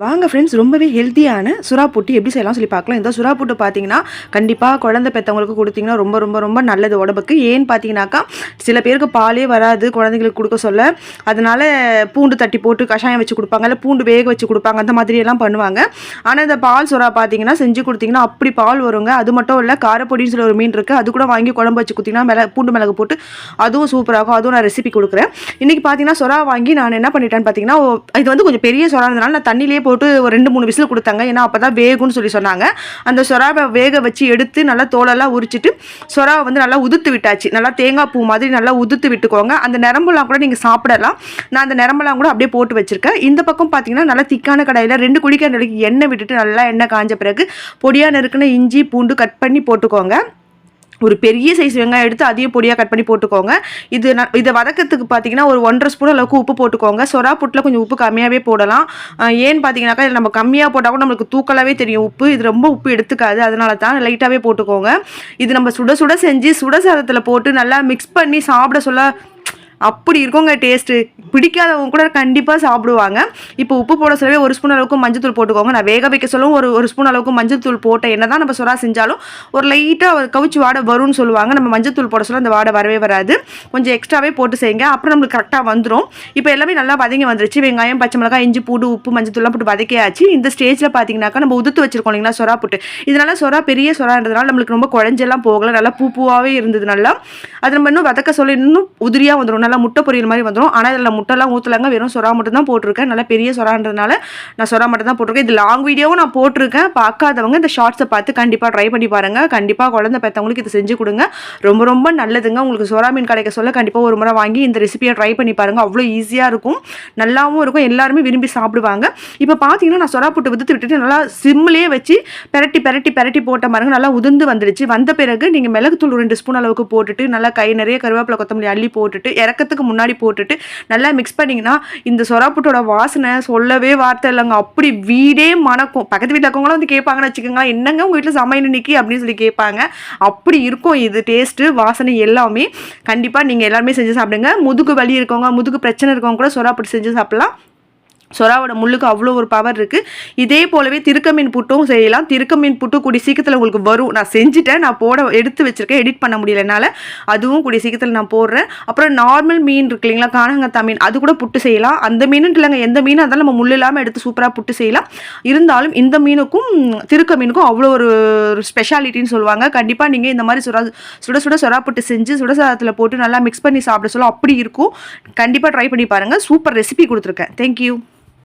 வாங்க ஃப்ரெண்ட்ஸ் ரொம்பவே ஹெல்த்தியான சுறா புட்டு எப்படி செய்யலாம் சொல்லி பார்க்கலாம். இந்த சுறா புட்டு பார்த்தீங்கன்னா கண்டிப்பாக குழந்தை பெற்றவங்களுக்கு கொடுத்தீங்கன்னா ரொம்ப ரொம்ப ரொம்ப நல்லது உடம்புக்கு. ஏன்னு பார்த்தீங்கன்னாக்கா சில பேருக்கு பாலே வராது குழந்தைங்களுக்கு கொடுக்க சொல்ல. அதனால் பூண்டு தட்டி போட்டு கஷாயம் வச்சு கொடுப்பாங்க இல்லை பூண்டு வேக வச்சு கொடுப்பாங்க அந்த மாதிரியெல்லாம் பண்ணுவாங்க. ஆனால் இந்த பால் சுறா பார்த்தீங்கன்னா செஞ்சு கொடுத்தீங்கன்னா அப்படி பால் வருங்க. அது மட்டும் இல்லை காரப்பொடின்னு சொல்லி ஒரு மீன் இருக்குது அது கூட வாங்கி குழம்பு வச்சு கொடுத்தீங்கன்னா மிளகு பூண்டு மிளகு போட்டு அதுவும் சூப்பராகும் அதுவும் நான் ரெசிபி கொடுக்குறேன். இன்றைக்கி பார்த்தீங்கன்னா சுறா வாங்கி நான் என்ன பண்ணிட்டேன்னு பார்த்தீங்கன்னா ஓ- இது வந்து கொஞ்சம் பெரிய சுறா இருந்தனால நான் தண்ணியிலே போட்டு ஒரு ரெண்டு மூணு விசில் கொடுத்தாங்க. ஏன்னா அப்போ தான் வேகும்னு சொல்லி சொன்னாங்க. அந்த சொராவை வேக வச்சு எடுத்து நல்லா தோலெல்லாம் உரிச்சிட்டு சொராவை வந்து நல்லா உதுத்து விட்டாச்சு. நல்லா தேங்காய் பூ மாதிரி நல்லா உதுத்து விட்டுக்கோங்க. அந்த நிரம்பெல்லாம் கூட நீங்கள் சாப்பிடலாம். நான் அந்த நிரம்பெல்லாம் கூட அப்படியே போட்டு வச்சுருக்கேன். இந்த பக்கம் பார்த்தீங்கன்னா நல்லா திக்கான கடையில் ரெண்டு குழிக்கான வரைக்கும் எண்ணெய் விட்டுட்டு நல்லா எண்ணெய் காஞ்ச பிறகு பொடியாக நறுக்குன இஞ்சி பூண்டு கட் பண்ணி போட்டுக்கோங்க. ஒரு பெரிய சைஸ் வெங்காயம் எடுத்து அதையும் பொடியாக கட் பண்ணி போட்டுக்கோங்க. இது ந இதை வதக்கிறதுக்கு பார்த்தீங்கன்னா ஒரு ஒன்றரை ஸ்பூன் அளவுக்கு உப்பு போட்டுக்கோங்க. சொரா புட்டில் கொஞ்சம் உப்பு கம்மியாகவே போடலாம். ஏன்னு பார்த்தீங்கன்னாக்கா இதில் நம்ம கம்மியாக போட்டால் கூட நம்மளுக்கு தூக்கலாகவே தெரியும் உப்பு. இது ரொம்ப உப்பு எடுத்துக்காது. அதனால தான் லைட்டாகவே போட்டுக்கோங்க. இது நம்ம சுட சுட செஞ்சு சுட சாதத்தில் போட்டு நல்லா மிக்ஸ் பண்ணி சாப்பிட சொல்ல அப்படி இருக்குங்க டேஸ்ட்டு பிடிக்காதவங்க கூட கண்டிப்பாக சாப்பிடுவாங்க. இப்போ உப்பு போட சொல்லவே ஒரு ஸ்பூன் அளவுக்கு மஞ்சத்தூள் போட்டுக்கோங்க. நான் வேக வைக்க சொல்லவும் ஒரு ஒரு ஸ்பூன் அளவுக்கு மஞ்சத்தூள் போட்ட என்ன தான் நம்ம சுறா செஞ்சாலும் ஒரு லைட்டாக கவுச்சி வாடை வரும்னு சொல்லுவாங்க. நம்ம மஞ்சத்தூள் போட சொல்ல அந்த வாடை வரவே வராது. கொஞ்சம் எக்ஸ்ட்ராவே போட்டு செய்யுங்க. அப்புறம் நம்மளுக்கு கரெக்டாக வந்துடும் இப்போ எல்லாமே நல்லா வதங்கி வந்துருச்சு. வெங்காயம் பச்சை மிளகாய் இஞ்சி பூண்டு உப்பு மஞ்சத்தூள்லாம் போட்டு வதக்கியாச்சு. இந்த ஸ்டேஜில் பார்த்தீங்கன்னாக்கா நம்ம உதுத்து வச்சிருக்கோம் இல்லைங்களா சொரா போட்டு. இதனால சொரா பெரிய சொரான்றதுனால நம்மளுக்கு ரொம்ப குழஞ்செல்லாம் போகல. நல்லா பூ பூவாகவே இருந்தது நல்லா. அது நம்ம இன்னும் வதக்க சொல்ல இன்னும் உதிரியாக வந்துடும் நல்லா முட்டை பொரியல் மாதிரி வந்துடும் ஆனால் இதில் முட்டைலாம் ஊற்றலாங்க வெறும் சொரா மட்டும் தான் போட்டிருக்கேன். நல்லா பெரிய சொரான்றதுனால நான் சொரா மட்டும் தான் போட்டிருக்கேன். இது லாங் வீடியோவும் நான் போட்டிருக்கேன். பார்க்காதவங்க இந்த ஷார்ட்ஸை பார்த்து கண்டிப்பாக ட்ரை பண்ணி பாருங்கள் கண்டிப்பாக குழந்தை பெற்றவங்களுக்கு இது செஞ்சு கொடுங்க. ரொம்ப ரொம்ப நல்லதுங்க. உங்களுக்கு சொரா மீன் கிடைக்க சொல்ல கண்டிப்பாக ஒரு முறை வாங்கி இந்த ரெசிபியை ட்ரை பண்ணி பாருங்கள் அவ்வளோ ஈஸியாக இருக்கும். நல்லாவும் இருக்கும். எல்லாருமே விரும்பி சாப்பிடுவாங்க. இப்போ பார்த்தீங்கன்னா நான் சொரா புட்டு வித்து விட்டுட்டு நல்லா சிம்லேயே வச்சு பெரட்டி பெரட்டி பெரட்டி போட்ட பாருங்க. நல்லா உதிர்ந்து வந்துடுச்சு வந்த பிறகு நீங்கள் மிளகுத்தூள் ரெண்டு ஸ்பூன் அளவுக்கு போட்டுட்டு நல்லா கை நிறைய கருவேப்பிலை கொத்தமல்லி அள்ளி போட்டுட்டு இறக்கத்துக்கு முன்னாடி போட்டுட்டு நல்லா மிக்ஸ் பண்ணிங்கன்னா இந்த சொராப்புட்டோட வாசனை சொல்லவே வார்த்தை இல்லைங்க. அப்படி வீடே மணக்கும். பக்கத்து வீட்டில் இருக்கவங்களும் வந்து கேட்பாங்கன்னு வச்சுக்கோங்களேன். என்னங்க உங்கள் வீட்டில் சமையல் நிற்கி அப்படின்னு சொல்லி கேட்பாங்க. அப்படி இருக்கும் இது டேஸ்ட்டு வாசனை எல்லாமே. கண்டிப்பாக நீங்கள் எல்லாருமே செஞ்சு சாப்பிடுங்க. முதுகு வலி இருக்கவங்க முதுகு பிரச்சனை இருக்கவங்க கூட சொராப்புட்டு செஞ்சு சாப்பிடலாம். சொராவோட முள்ளுக்கு அவ்வளோ ஒரு பவர் இருக்குது இதே போலவே திருக்க மீன் புட்டும் செய்யலாம். திருக்க மீன் புட்டு கூடிய சீக்கிரத்தில் உங்களுக்கு வரும். நான் செஞ்சுட்டேன். நான் போட எடுத்து வச்சுருக்கேன். எடிட் பண்ண முடியல என்னால். அதுவும் கூடிய சீக்கிரத்தில் நான் போடுறேன். அப்புறம் நார்மல் மீன் இருக்கு இல்லைங்களா? காணங்கத்தா மீன். அது கூட புட்டு செய்யலாம். அந்த மீனும் இல்லைங்க. எந்த மீனாக இருந்தாலும் நம்ம முள் இல்லாமல் எடுத்து சூப்பராக புட்டு செய்யலாம். இருந்தாலும் இந்த மீனுக்கும் திருக்க மீனுக்கும் அவ்வளோ ஒரு ஸ்பெஷாலிட்டின்னு சொல்லுவாங்க. கண்டிப்பாக நீங்கள் இந்த மாதிரி சுறா சுட சுட சுறா புட்டு செஞ்சு சுடசாதத்தில் போட்டு நல்லா மிக்ஸ் பண்ணி சாப்பிட சொல்ல அப்படி இருக்கும். கண்டிப்பாக ட்ரை பண்ணி பாருங்கள் சூப்பர் ரெசிபி கொடுத்துருக்கேன். தேங்க்யூ